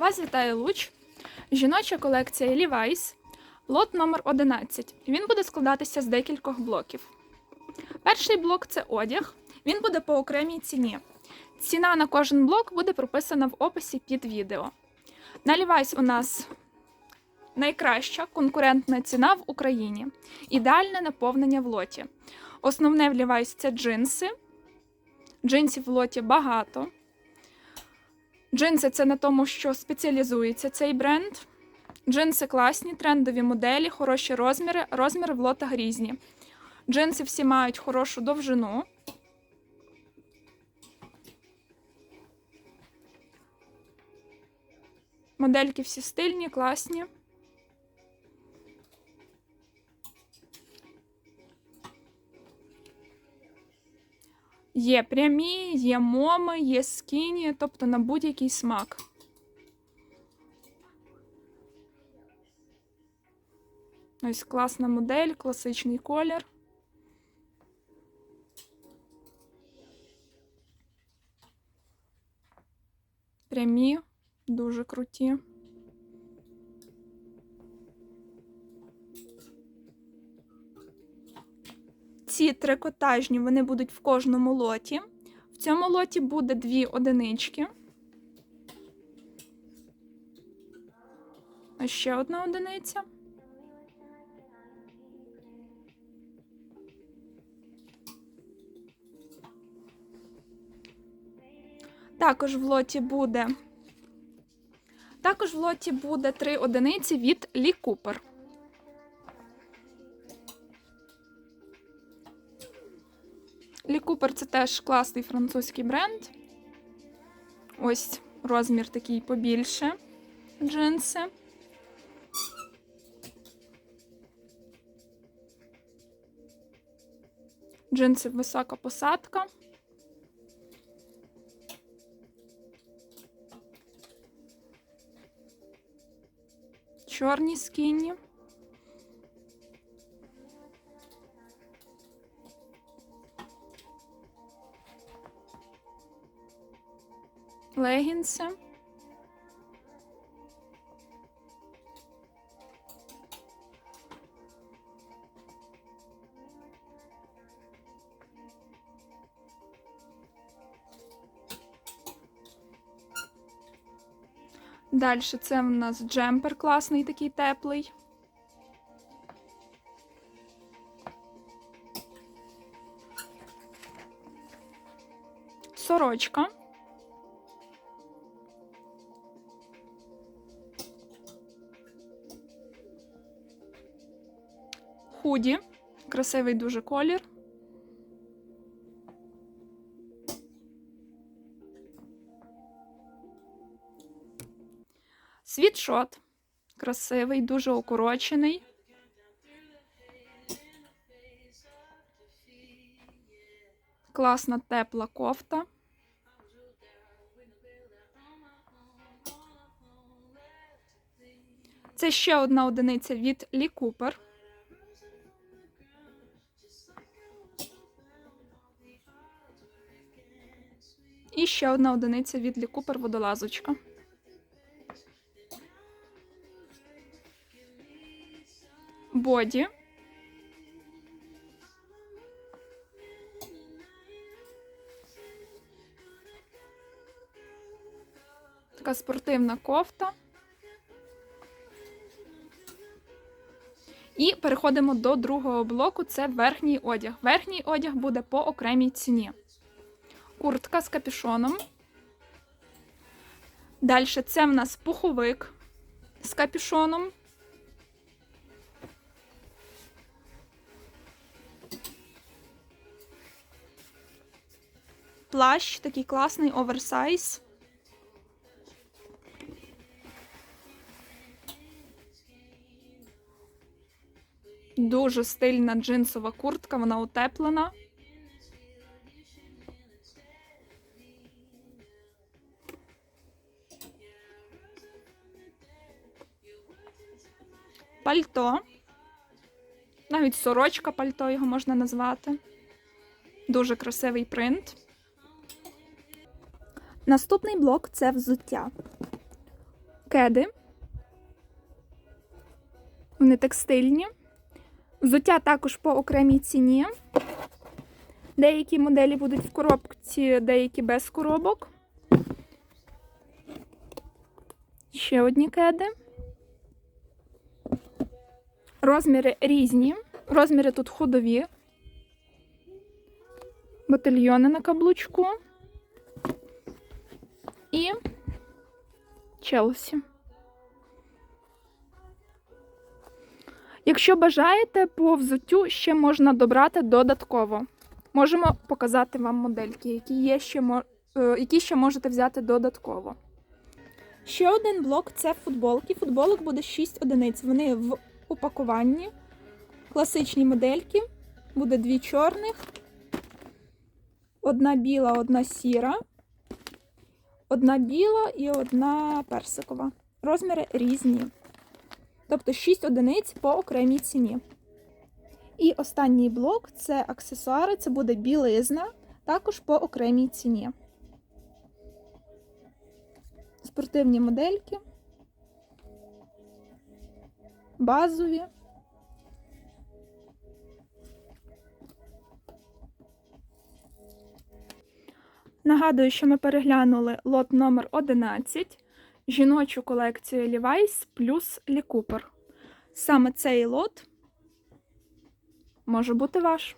Вас вітає Луч, жіноча колекція Levi's, лот номер 11. Він буде складатися з декількох блоків. Перший блок це одяг. Він буде по окремій ціні. Ціна на кожен блок буде прописана в описі під відео. На Levi's у нас найкраща конкурентна ціна в Україні. Ідеальне наповнення в лоті. Основне в Levi's це джинси. Джинсів в лоті багато. Джинси це на тому, що спеціалізується цей бренд. Джинси класні, трендові моделі, хороші розміри, розміри в лотах різні. Джинси всі мають хорошу довжину. Модельки всі стильні, класні. Є прямі, є моми, є скіні, тобто на будь-який смак. Ось класна модель, класичний колір. Прямі, дуже круті. Ці трикотажні вони будуть в кожному лоті. В цьому лоті буде дві одинички. Ось ще одна одиниця. Також в лоті буде. Також в лоті буде три одиниці від Лі Купер. Лі Купер це теж класний французький бренд. Ось розмір такий побільше джинси. Джинси висока посадка. Чорні скіні. Легінси. Далі це в нас джемпер класний, такий теплий. Сорочка. Худі. Красивий дуже колір. Світшот. Красивий, дуже укорочений. Класна тепла кофта. Це ще одна одиниця від Лі Купер. І ще одна одиниця від Лі Купер водолазочка. Боді. Така спортивна кофта. І переходимо до другого блоку це верхній одяг. Верхній одяг буде по окремій ціні куртка з капюшоном. Далі це в нас пуховик з капюшоном. Плащ такий класний оверсайз. Дуже стильна джинсова куртка, вона утеплена. Пальто. Навіть сорочка пальто його можна назвати. Дуже красивий принт. Наступний блок це взуття. кеди. Вони текстильні. Взуття також по окремій ціні. Деякі моделі будуть в коробці, деякі без коробок. Ще одні кеди. Розміри різні. Розміри тут ходові. Ботильйони на каблучку. І Челсі. Якщо бажаєте, по взуттю ще можна добрати додатково. Можемо показати вам модельки, які, є ще, е, які ще можете взяти додатково. Ще один блок це футболки. Футболок буде 6 одиниць. Вони в упакуванні. Класичні модельки. Буде дві чорних, одна біла, одна сіра, одна біла і одна персикова. Розміри різні. Тобто 6 одиниць по окремій ціні. І останній блок це аксесуари, це буде білизна, також по окремій ціні. Спортивні модельки, базові. Нагадую, що ми переглянули лот номер 11, жіночу колекцію Levi's плюс Лікупер. Саме цей лот може бути ваш.